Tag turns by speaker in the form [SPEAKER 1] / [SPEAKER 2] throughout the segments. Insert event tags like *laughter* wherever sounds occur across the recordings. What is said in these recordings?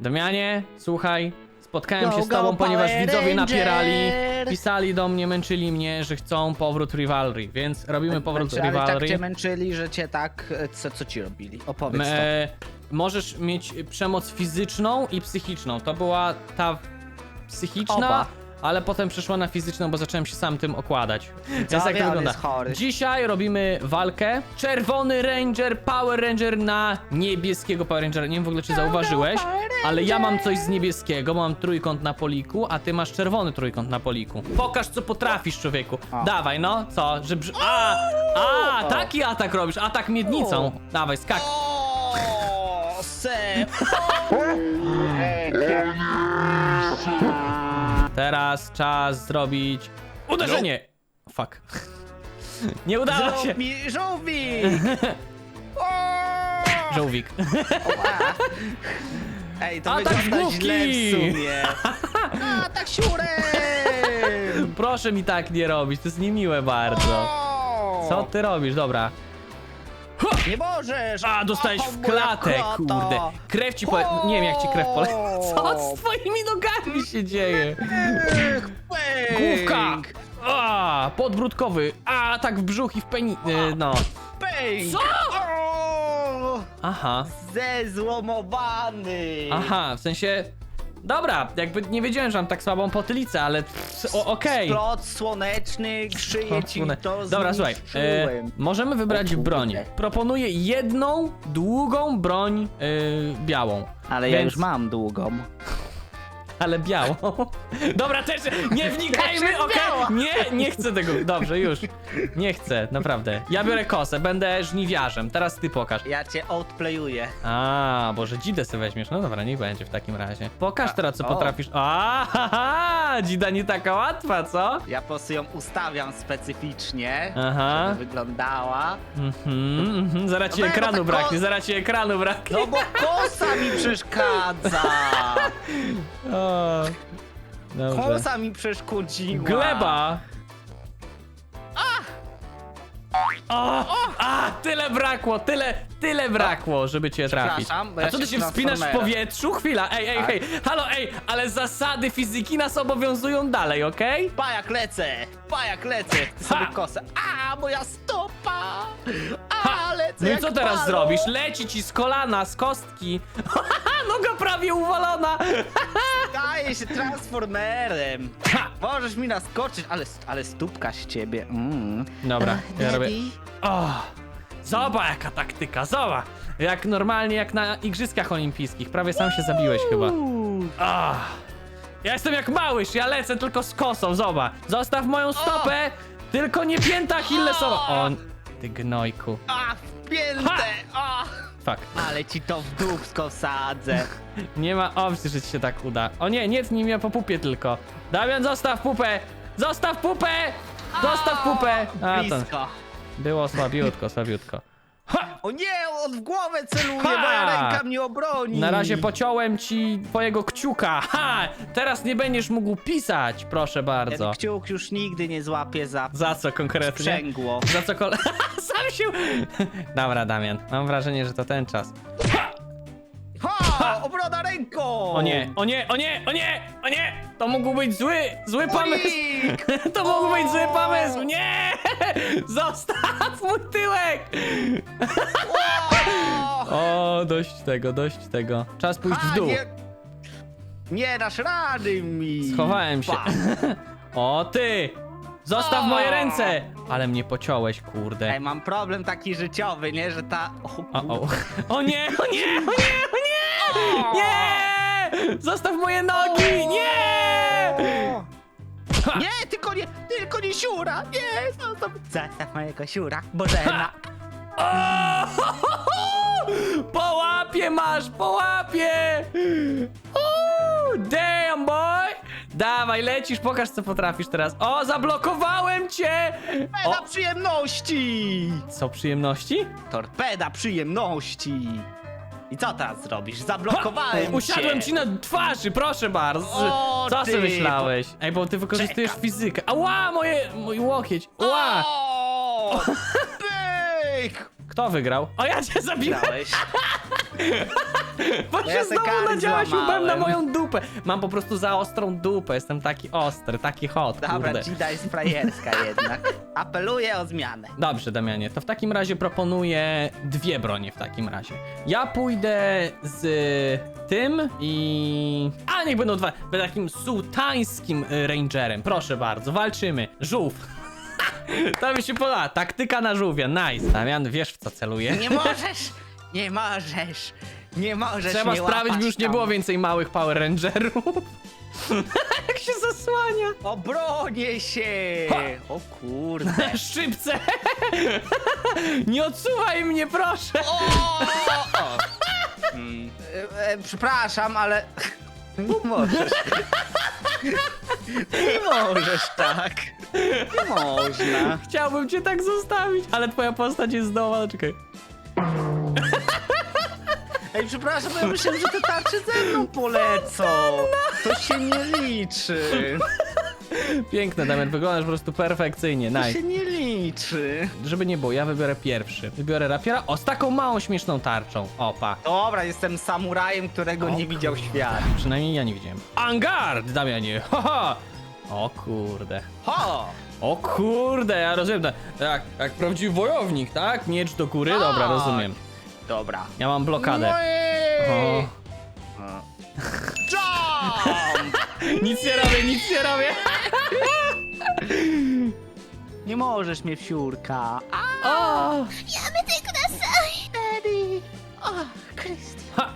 [SPEAKER 1] Damianie, słuchaj, spotkałem
[SPEAKER 2] Go,
[SPEAKER 1] się z
[SPEAKER 2] go,
[SPEAKER 1] tobą, ponieważ
[SPEAKER 2] Power
[SPEAKER 1] widzowie napierali, pisali do mnie, męczyli mnie, że chcą powrót Rivalry, więc robimy powrót
[SPEAKER 2] Męczy- ale tak
[SPEAKER 1] Rivalry.
[SPEAKER 2] cię męczyli, że cię tak... e, Co, co ci robili? Opowiedz to.
[SPEAKER 1] Możesz mieć przemoc fizyczną i psychiczną. To była ta psychiczna,
[SPEAKER 2] Oba.
[SPEAKER 1] Ale potem przeszła na fizyczną, bo zacząłem się sam tym okładać. Więc
[SPEAKER 2] wiem,
[SPEAKER 1] to wygląda?
[SPEAKER 2] jest chory.
[SPEAKER 1] Dzisiaj robimy walkę. Czerwony Ranger, Power Ranger na niebieskiego Power Rangera. Nie wiem w ogóle czy zauważyłeś, ale ja mam coś z niebieskiego, mam trójkąt na poliku, a ty masz czerwony trójkąt na poliku. Pokaż co potrafisz, człowieku. Dawaj, no, co? Że brz... A, a, taki atak robisz, atak miednicą. Dawaj, skak.
[SPEAKER 2] O, se... *laughs*
[SPEAKER 1] Teraz czas zrobić uderzenie. Fuck. *laughs* Nie udało się.
[SPEAKER 2] Żółw mi, żółwik! *laughs* O!
[SPEAKER 1] Żółwik.
[SPEAKER 2] Ła. Ej, to
[SPEAKER 1] Atak z
[SPEAKER 2] wygląda
[SPEAKER 1] główki!
[SPEAKER 2] źle w sumie. A, tak siurem! *laughs*
[SPEAKER 1] Proszę mi tak nie robić, to jest niemiłe bardzo.
[SPEAKER 2] O!
[SPEAKER 1] Co ty robisz? Dobra.
[SPEAKER 2] Nie możesz!
[SPEAKER 1] A, dostałeś w klatę, kurde. Krew ci pole... Nie wiem jak ci krew pole... Co z twoimi nogami się dzieje? Główka! A, podbródkowy. A, tak w brzuch i w peni... y, No.
[SPEAKER 2] Pęk!
[SPEAKER 1] Co? Aha.
[SPEAKER 2] Zezłomowany!
[SPEAKER 1] Aha, w sensie... Dobra, jakby nie wiedziałem, że mam tak słabą potylicę, ale pff, o- okej.
[SPEAKER 2] Splot słoneczny, szyję ci
[SPEAKER 1] One-
[SPEAKER 2] to
[SPEAKER 1] Dobra, słuchaj, e,
[SPEAKER 2] zniszczyłem.
[SPEAKER 1] możemy wybrać
[SPEAKER 2] O kurde.
[SPEAKER 1] broń. Proponuję jedną długą broń e, białą.
[SPEAKER 2] Ale ja
[SPEAKER 1] więc-
[SPEAKER 2] już mam długą.
[SPEAKER 1] Ale białą. *laughs* Dobra, też nie wnikajmy, okej? Nie, nie chcę tego. Dobrze, już. Nie chcę, naprawdę. Ja biorę kosę, będę żniwiarzem. Teraz ty pokaż.
[SPEAKER 2] Ja cię outplayuję.
[SPEAKER 1] A, Boże, dzidę sobie weźmiesz. No dobra, niech będzie w takim razie. Pokaż teraz, co
[SPEAKER 2] o.
[SPEAKER 1] potrafisz. A, haha, dzida nie taka łatwa, co?
[SPEAKER 2] Ja po prostu ją ustawiam specyficznie,
[SPEAKER 1] Aha.
[SPEAKER 2] żeby wyglądała.
[SPEAKER 1] Mhm, mhm. Zaraz ci
[SPEAKER 2] No bo ja
[SPEAKER 1] ekranu
[SPEAKER 2] tak
[SPEAKER 1] braknie, zaraz ci ekranu braknie.
[SPEAKER 2] No bo kosa mi przeszkadza! *laughs*
[SPEAKER 1] O, dobrze.
[SPEAKER 2] Kosa mi przeszkodziła.
[SPEAKER 1] Gleba! O, a, tyle brakło, tyle, tyle brakło, żeby cię trafić.
[SPEAKER 2] Przepraszam, bo
[SPEAKER 1] A
[SPEAKER 2] ja
[SPEAKER 1] co ty
[SPEAKER 2] się
[SPEAKER 1] się wspinasz w
[SPEAKER 2] transformerem.
[SPEAKER 1] powietrzu? Chwila, ej, ej,
[SPEAKER 2] Tak.
[SPEAKER 1] hej, halo, ej, ale zasady fizyki nas obowiązują dalej, okej?
[SPEAKER 2] Pajak lecę! Pajak lecę! Ty sobie
[SPEAKER 1] Ha!
[SPEAKER 2] kosę. A, moja stopa! A, lecę
[SPEAKER 1] No i
[SPEAKER 2] jak
[SPEAKER 1] co teraz
[SPEAKER 2] balon.
[SPEAKER 1] zrobisz? Leci ci z kolana, z kostki. *laughs* Noga prawie uwalona.
[SPEAKER 2] Staję się transformerem!
[SPEAKER 1] Ha!
[SPEAKER 2] Możesz mi naskoczyć, ale, ale stópka z ciebie. Mm.
[SPEAKER 1] Dobra, ja robię... O, zobacz jaka taktyka, zobacz. Jak normalnie, jak na igrzyskach olimpijskich. Prawie sam się zabiłeś chyba.
[SPEAKER 2] Uuu.
[SPEAKER 1] Ja jestem jak małyż, ja lecę tylko z kosą, zobacz. Zostaw moją stopę, tylko nie pięta Achillesowa. O, ty gnojku.
[SPEAKER 2] A, wpięte! A,
[SPEAKER 1] Fuck.
[SPEAKER 2] ale ci to w dupsko sadzę. *laughs*
[SPEAKER 1] Nie ma opcji, że ci się tak uda. O nie, nie tnij mnie po pupie tylko. Damian, zostaw pupę! Zostaw pupę! Zostaw pupę! A, to
[SPEAKER 2] Blisko.
[SPEAKER 1] było słabiutko, słabiutko. Ha!
[SPEAKER 2] O nie, on w głowę celuje,
[SPEAKER 1] Ha!
[SPEAKER 2] moja ręka mnie obroni.
[SPEAKER 1] Na razie pociąłem ci twojego kciuka. Ha! Teraz nie będziesz mógł pisać, proszę bardzo.
[SPEAKER 2] Ten kciuk już nigdy nie złapie za
[SPEAKER 1] Za co konkretnie?
[SPEAKER 2] sprzęgło.
[SPEAKER 1] Za co kol... *laughs* Sam się... *laughs* Dobra, Damian. Mam wrażenie, że to ten czas.
[SPEAKER 2] Ha! Obrona ręką!
[SPEAKER 1] O nie, o nie, o nie, o nie, o nie! To mógł być zły, zły pomysł!
[SPEAKER 2] Unik! *laughs*
[SPEAKER 1] To mógł być zły pomysł! Nie! *laughs* Zostaw mój tyłek!
[SPEAKER 2] O!
[SPEAKER 1] O, dość tego, dość tego. Czas pójść w dół.
[SPEAKER 2] Nie, nie dasz rady mi!
[SPEAKER 1] Schowałem się.
[SPEAKER 2] Pa.
[SPEAKER 1] O, ty! Zostaw
[SPEAKER 2] O!
[SPEAKER 1] moje ręce! Ale mnie pociąłeś, kurde.
[SPEAKER 2] Ej, mam problem taki życiowy, nie? Że ta... O,
[SPEAKER 1] O, o. *laughs* o nie, o nie, o nie, o nie! Nie! Zostaw moje nogi! Nie! Ha!
[SPEAKER 2] Nie, tylko nie, tylko nie siura! Nie, zostaw, zostaw mojego siura, Bożena!
[SPEAKER 1] O! Po łapie masz, po łapie! Damn boy! Dawaj, lecisz, pokaż co potrafisz teraz. O, zablokowałem cię!
[SPEAKER 2] Torpeda
[SPEAKER 1] O,
[SPEAKER 2] przyjemności!
[SPEAKER 1] co przyjemności?
[SPEAKER 2] Torpeda przyjemności! I co teraz zrobisz? Zablokowałem
[SPEAKER 1] Usiadłem
[SPEAKER 2] cię!
[SPEAKER 1] ci na twarzy, proszę bardzo.
[SPEAKER 2] O,
[SPEAKER 1] Co
[SPEAKER 2] ty,
[SPEAKER 1] myślałeś? Ej, bo ty wykorzystujesz
[SPEAKER 2] Czekam.
[SPEAKER 1] fizykę. Ała, moje, mój łokieć. Ła!
[SPEAKER 2] O! *laughs* Pyk!
[SPEAKER 1] Kto wygrał? O, ja cię zabiłem.
[SPEAKER 2] Grałeś. *laughs* *laughs*
[SPEAKER 1] Bo
[SPEAKER 2] Ja
[SPEAKER 1] się
[SPEAKER 2] se
[SPEAKER 1] znowu
[SPEAKER 2] kark
[SPEAKER 1] łbem na moją dupę. Mam po prostu za ostrą dupę, jestem taki ostry, taki hot,
[SPEAKER 2] Dobra,
[SPEAKER 1] kurde.
[SPEAKER 2] Gida jest frajerska *laughs* jednak. Apeluję o zmianę.
[SPEAKER 1] Dobrze, Damianie, to w takim razie proponuję dwie bronie w takim razie. Ja pójdę z tym i... A, niech będą dwa. Będę takim sułtańskim y, rangerem. Proszę bardzo, walczymy. Żółw. *laughs* to mi się podoba. Taktyka na żółwia, nice. Damian, wiesz w co celuję?
[SPEAKER 2] Nie możesz! Nie możesz! Nie możesz
[SPEAKER 1] Trzeba
[SPEAKER 2] mnie
[SPEAKER 1] sprawić, by już nie było więcej małych Power Rangerów. *laughs* Jak się zasłania.
[SPEAKER 2] Obronię się! O kurde! *laughs*
[SPEAKER 1] Szybce! *laughs* nie odsuwaj mnie, proszę!
[SPEAKER 2] O! o. Mm, e, e, przepraszam, ale... Nie możesz. Nie możesz tak. Nie można.
[SPEAKER 1] Chciałbym cię tak zostawić, ale twoja postać jest zdoła, czekaj.
[SPEAKER 2] Ej, przepraszam, bo ja myślałem, że te tarcze ze mną *laughs* polecą. To się nie liczy.
[SPEAKER 1] Piękne, Damian, wyglądasz po prostu perfekcyjnie,
[SPEAKER 2] To
[SPEAKER 1] nice.
[SPEAKER 2] się nie liczy.
[SPEAKER 1] Żeby nie było, ja wybiorę pierwszy. Wybiorę rapiera, o, z taką małą, śmieszną tarczą. Opa.
[SPEAKER 2] Dobra, jestem samurajem, którego nie widział świat.
[SPEAKER 1] Przynajmniej ja nie widziałem. Angard, Damianie, haha! O kurde.
[SPEAKER 2] Ho!
[SPEAKER 1] O kurde, ja rozumiem, tak, jak, jak prawdziwy wojownik, tak? Miecz do góry, dobra,
[SPEAKER 2] Tak.
[SPEAKER 1] rozumiem.
[SPEAKER 2] Dobra.
[SPEAKER 1] Ja mam blokadę.
[SPEAKER 2] No
[SPEAKER 1] o. Nic nie robię, nic nie robię.
[SPEAKER 2] Nie możesz mnie wsiurka.
[SPEAKER 1] O!
[SPEAKER 3] Jamy tylko na sami!
[SPEAKER 2] Daddy! O, Krystian.
[SPEAKER 1] Ha!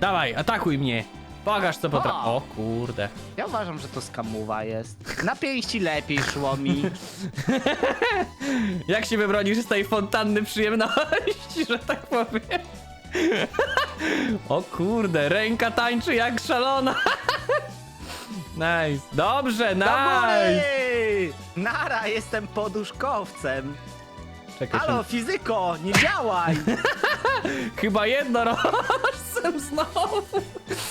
[SPEAKER 1] Dawaj, atakuj mnie. Pokaż co potrafię.
[SPEAKER 2] O.
[SPEAKER 1] O kurde.
[SPEAKER 2] Ja uważam, że to skamuwa jest. Na pięści lepiej szło mi. *laughs*
[SPEAKER 1] Jak się wybronisz z tej fontanny przyjemności, że tak powiem? *laughs* O kurde, ręka tańczy jak szalona. *laughs* Nice. Dobrze,
[SPEAKER 2] Do
[SPEAKER 1] nice.
[SPEAKER 2] góry! Nara, jestem poduszkowcem.
[SPEAKER 1] Czekaj,
[SPEAKER 2] Halo, fizyko, nie działaj!
[SPEAKER 1] chyba jednorożcem znowu.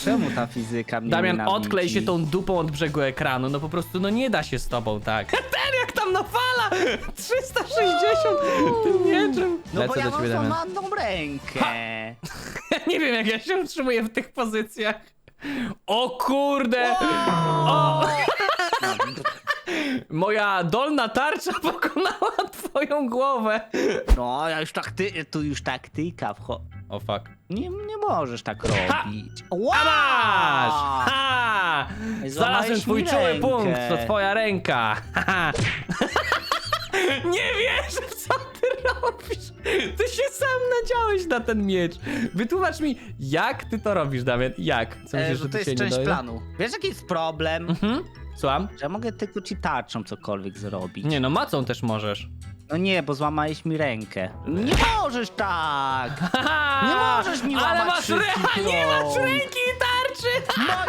[SPEAKER 2] Czemu ta fizyka mnie
[SPEAKER 1] Damian,
[SPEAKER 2] nienawidzi?
[SPEAKER 1] odklej się tą dupą od brzegu ekranu. No po prostu, no nie da się z tobą tak. *laughs* Ten jak tam nawala! 360 tym mieczem.
[SPEAKER 2] No bo
[SPEAKER 1] Lecę
[SPEAKER 2] ja
[SPEAKER 1] do
[SPEAKER 2] mam
[SPEAKER 1] Damian.
[SPEAKER 2] złamaną rękę.
[SPEAKER 1] Ja *laughs* nie wiem, jak ja się utrzymuję w tych pozycjach. O kurde! O! *laughs* Moja dolna tarcza pokonała twoją głowę.
[SPEAKER 2] No, ja już takty... tu już taktyka wcho...
[SPEAKER 1] O fuck.
[SPEAKER 2] Nie, nie możesz tak robić. Wow!
[SPEAKER 1] A masz! Ha! Znalazłem
[SPEAKER 2] złamałeś
[SPEAKER 1] twój
[SPEAKER 2] mi
[SPEAKER 1] czuły
[SPEAKER 2] rękę.
[SPEAKER 1] punkt, to twoja ręka. *laughs* Nie wierzę, w co ty robisz. Ty się sam nadziałeś na ten miecz. Wytłumacz mi, jak ty to robisz, Damian? Jak? Co
[SPEAKER 2] E,
[SPEAKER 1] myślisz,
[SPEAKER 2] że to jest
[SPEAKER 1] nie
[SPEAKER 2] część
[SPEAKER 1] dojdę?
[SPEAKER 2] planu. Wiesz, jaki jest problem?
[SPEAKER 1] Mhm. Słucham?
[SPEAKER 2] Że ja mogę tylko ci tarczą cokolwiek zrobić.
[SPEAKER 1] Nie no, macą też możesz.
[SPEAKER 2] No nie, bo złamałeś mi rękę. Nie możesz tak! *laughs* Nie możesz mi
[SPEAKER 1] Ale
[SPEAKER 2] łamać
[SPEAKER 1] masz
[SPEAKER 2] wszystkich *laughs*
[SPEAKER 1] nie masz ręki i tarczy! *laughs*
[SPEAKER 2] Moja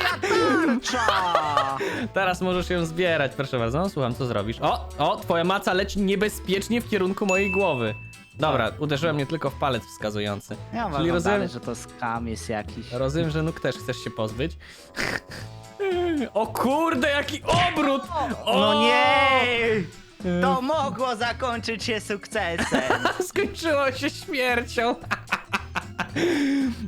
[SPEAKER 2] tarcza!
[SPEAKER 1] Teraz możesz ją zbierać, proszę bardzo. No, słucham, co zrobisz? O, o, twoja maca leci niebezpiecznie w kierunku mojej głowy. Dobra, uderzyłem mnie tylko w palec wskazujący.
[SPEAKER 2] Ja
[SPEAKER 1] Czyli
[SPEAKER 2] uważam
[SPEAKER 1] rozumiem,
[SPEAKER 2] dalej, że to skam jest jakiś.
[SPEAKER 1] rozumiem, że Nuk też chcesz się pozbyć. O kurde, jaki obrót! O!
[SPEAKER 2] No nie! To mogło zakończyć się sukcesem. *laughs*
[SPEAKER 1] Skończyło się śmiercią.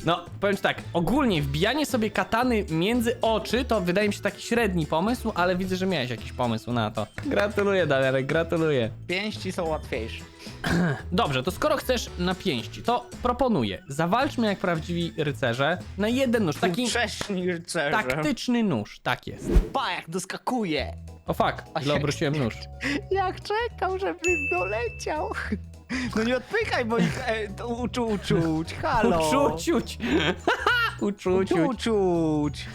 [SPEAKER 1] No, powiem ci tak, ogólnie wbijanie sobie katany między oczy to wydaje mi się taki średni pomysł, ale widzę, że miałeś jakiś pomysł na to. Gratuluję, Danielek, gratuluję.
[SPEAKER 2] Pięści są łatwiejsze. *clears throat*
[SPEAKER 1] Dobrze, to skoro chcesz na pięści, to proponuję, zawalczmy jak prawdziwi rycerze na jeden nóż, taki
[SPEAKER 2] Wcześniej rycerze.
[SPEAKER 1] taktyczny nóż, tak jest.
[SPEAKER 2] Pa, jak doskakuje.
[SPEAKER 1] O fuck, źle obróciłem nóż. *laughs*
[SPEAKER 2] Jak czekał, żebym doleciał. No nie odpychaj moich e, to uczu, uczuć. Halo.
[SPEAKER 1] Uczuciuć. *laughs* Uczuciuć.
[SPEAKER 2] Uczuć.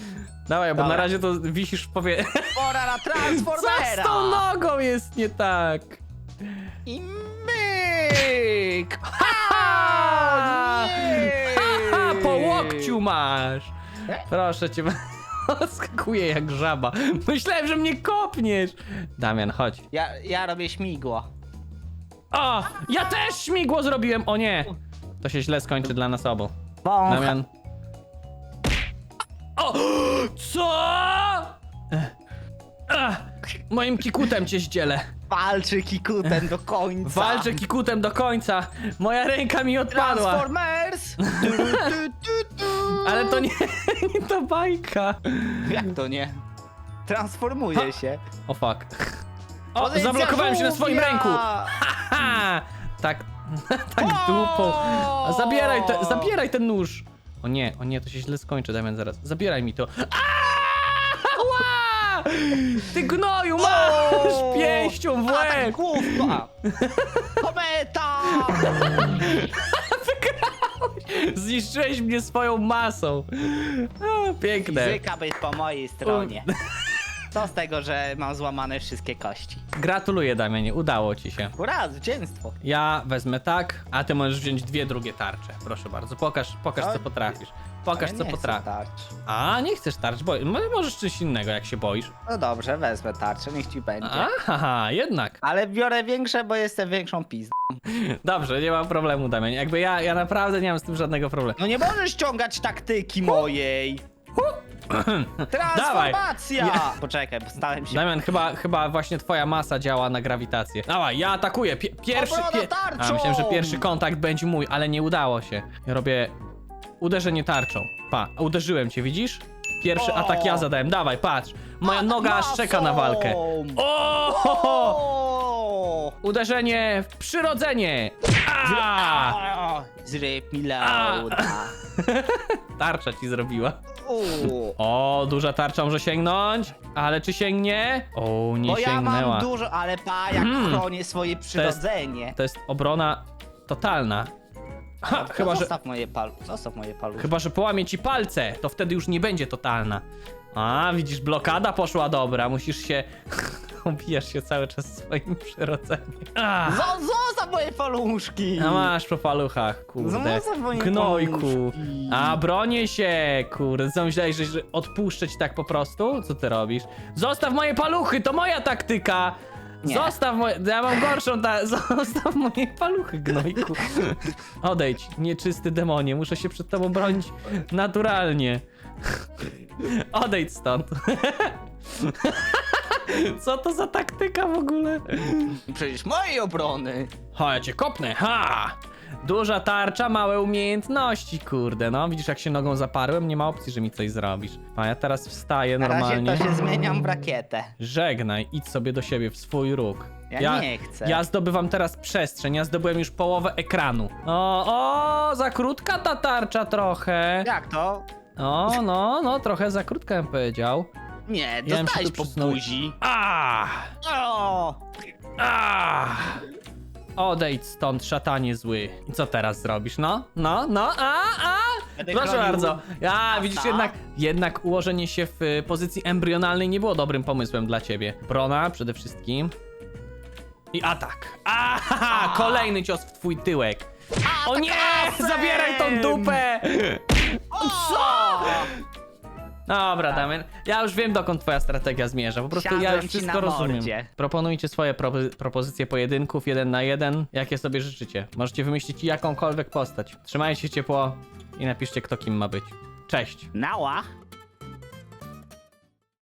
[SPEAKER 1] Dawaj, bo
[SPEAKER 2] Dobra.
[SPEAKER 1] na razie to wisisz w powie...
[SPEAKER 2] Pora na *laughs*
[SPEAKER 1] Co
[SPEAKER 2] Transformera.
[SPEAKER 1] z tą nogą jest nie tak?
[SPEAKER 2] I myk.
[SPEAKER 1] Ha!
[SPEAKER 2] nie!
[SPEAKER 1] Haha, po łokciu masz! Proszę cię, skakuje jak żaba. Myślałem, że mnie kopniesz. Damian, chodź.
[SPEAKER 2] Ja, ja robię śmigło.
[SPEAKER 1] O! Ja też śmigło zrobiłem! O nie! To się źle skończy dla nas obu.
[SPEAKER 2] Wącha.
[SPEAKER 1] Damian. O! Co? Ech. Ach, moim kikutem cię zdzielę.
[SPEAKER 2] Walczy kikutem do końca.
[SPEAKER 1] Walczę kikutem do końca. Moja ręka mi odpadła.
[SPEAKER 2] Transformers! Du, du, du, du.
[SPEAKER 1] Ale to nie, *laughs* nie ta bajka.
[SPEAKER 2] Jak to nie? Transformuje się.
[SPEAKER 1] O fuck. O,
[SPEAKER 2] Pozycja
[SPEAKER 1] zablokowałem się na swoim
[SPEAKER 2] żółwia!
[SPEAKER 1] ręku. Ha! Tak, *laughs* tak dupą. A Zabieraj, te, zabieraj ten nóż. O nie, o nie, to się źle skończy, Damian, zaraz. Zabieraj mi to. Ała! Ty gnoju, masz pięścią w
[SPEAKER 2] A, tak
[SPEAKER 1] łeb. *laughs*
[SPEAKER 2] Kometa! *laughs*
[SPEAKER 1] Zniszczyłeś mnie swoją masą. A, piękne.
[SPEAKER 2] Fizyka być po mojej stronie. *laughs* Co z tego, że mam złamane wszystkie kości?
[SPEAKER 1] Gratuluję, Damianie, udało ci się.
[SPEAKER 2] Ura, zwycięstwo.
[SPEAKER 1] Ja wezmę tak, a ty możesz wziąć dwie drugie tarcze. Proszę bardzo, pokaż, pokaż co
[SPEAKER 2] Ale-
[SPEAKER 1] potrafisz. Pokaż
[SPEAKER 2] Ale
[SPEAKER 1] co
[SPEAKER 2] nie chcę
[SPEAKER 1] potrafisz.
[SPEAKER 2] tarcz.
[SPEAKER 1] A, nie chcesz tarcz, bo mo- możesz coś innego, jak się boisz.
[SPEAKER 2] No dobrze, wezmę tarczę, niech ci będzie.
[SPEAKER 1] Aha, jednak.
[SPEAKER 2] Ale biorę większe, bo jestem większą pizdą. *laughs*
[SPEAKER 1] Dobrze, nie ma problemu, Damian. Jakby ja, ja naprawdę nie mam z tym żadnego problemu.
[SPEAKER 2] No nie możesz ściągać taktyki mojej! *laughs* Transformacja! Poczekaj, bo stałem się...
[SPEAKER 1] Damian, chyba, chyba właśnie twoja masa działa na grawitację. Dawaj, ja atakuję. Pie pierwszy.
[SPEAKER 2] Obrona tarczą!
[SPEAKER 1] A, myślałem, że pierwszy kontakt będzie mój, ale nie udało się. Ja robię uderzenie tarczą. Pa, uderzyłem cię, widzisz? Pierwszy
[SPEAKER 2] O!
[SPEAKER 1] atak ja zadałem. Dawaj, patrz. Moja noga aż czeka na walkę. O!
[SPEAKER 2] O!
[SPEAKER 1] Uderzenie w przyrodzenie. A!
[SPEAKER 2] A! Zryb mi lauda. *laughs*
[SPEAKER 1] Tarcza ci zrobiła. O, duża tarcza może sięgnąć, ale czy sięgnie? O, nie
[SPEAKER 2] Bo ja
[SPEAKER 1] sięgnęła.
[SPEAKER 2] mam dużo, ale pa, jak
[SPEAKER 1] Hmm.
[SPEAKER 2] chronię swoje przyrodzenie.
[SPEAKER 1] To jest obrona totalna. Ha, chyba, że,
[SPEAKER 2] Zostaw moje palu... Zostaw moje paluszki.
[SPEAKER 1] chyba, że połamie ci palce, to wtedy już nie będzie totalna. A, widzisz, blokada poszła dobra, musisz się... *laughs* Obijasz się cały czas swoim przyrodzeniem.
[SPEAKER 2] Zo- Zostaw moje paluszki!
[SPEAKER 1] a masz po paluchach, kurde.
[SPEAKER 2] Zostaw moje
[SPEAKER 1] Gnojku.
[SPEAKER 2] paluszki.
[SPEAKER 1] A, bronię się, kurde. Co myślałeś, że, że odpuszczę ci tak po prostu? Co ty robisz? Zostaw moje paluchy, to moja taktyka!
[SPEAKER 2] Nie.
[SPEAKER 1] Zostaw moje... Ja mam gorszą ta... *laughs* Zostaw moje paluchy, gnojku. Odejdź, nieczysty demonie. Muszę się przed tobą bronić naturalnie. Odejdź stąd. *laughs* *laughs* Co to za taktyka w ogóle?
[SPEAKER 2] Przecież mojej obrony!
[SPEAKER 1] Ha, ja cię kopnę, ha! Duża tarcza, małe umiejętności, kurde, no. Widzisz, jak się nogą zaparłem? Nie ma opcji, że mi coś zrobisz. A ja teraz wstaję
[SPEAKER 2] Na razie
[SPEAKER 1] normalnie.
[SPEAKER 2] to się zmieniam w rakietę.
[SPEAKER 1] Żegnaj, idź sobie do siebie w swój róg.
[SPEAKER 2] Ja nie chcę.
[SPEAKER 1] Ja zdobywam teraz przestrzeń, ja zdobyłem już połowę ekranu. O, o, za krótka ta tarcza trochę.
[SPEAKER 2] Jak to?
[SPEAKER 1] O, no, no, trochę za krótka bym powiedział.
[SPEAKER 2] Nie,
[SPEAKER 1] Ja bym się
[SPEAKER 2] dostałeś
[SPEAKER 1] tu
[SPEAKER 2] po
[SPEAKER 1] przesunął.
[SPEAKER 2] buzi.
[SPEAKER 1] A!
[SPEAKER 2] O!
[SPEAKER 1] A! Odejdź stąd, szatanie zły. I co teraz zrobisz? No, no, no, a, a!
[SPEAKER 2] Będę
[SPEAKER 1] Proszę
[SPEAKER 2] chronił
[SPEAKER 1] bardzo. A, widzisz, jednak, jednak ułożenie się w y, pozycji embrionalnej nie było dobrym pomysłem dla ciebie. Brona przede wszystkim. I atak. A, kolejny cios w twój tyłek. O nie! Zabieraj tą dupę!
[SPEAKER 2] Co?
[SPEAKER 1] Dobra, Damian. Ja już wiem, dokąd twoja strategia zmierza. Po prostu ja
[SPEAKER 2] Siadłem
[SPEAKER 1] już
[SPEAKER 2] ci
[SPEAKER 1] wszystko
[SPEAKER 2] na
[SPEAKER 1] rozumiem.
[SPEAKER 2] mordzie.
[SPEAKER 1] Proponujcie swoje propo- propozycje pojedynków jeden na jeden, jakie sobie życzycie. Możecie wymyślić jakąkolwiek postać. Trzymajcie się ciepło i napiszcie, kto kim ma być. Cześć!
[SPEAKER 2] Nała?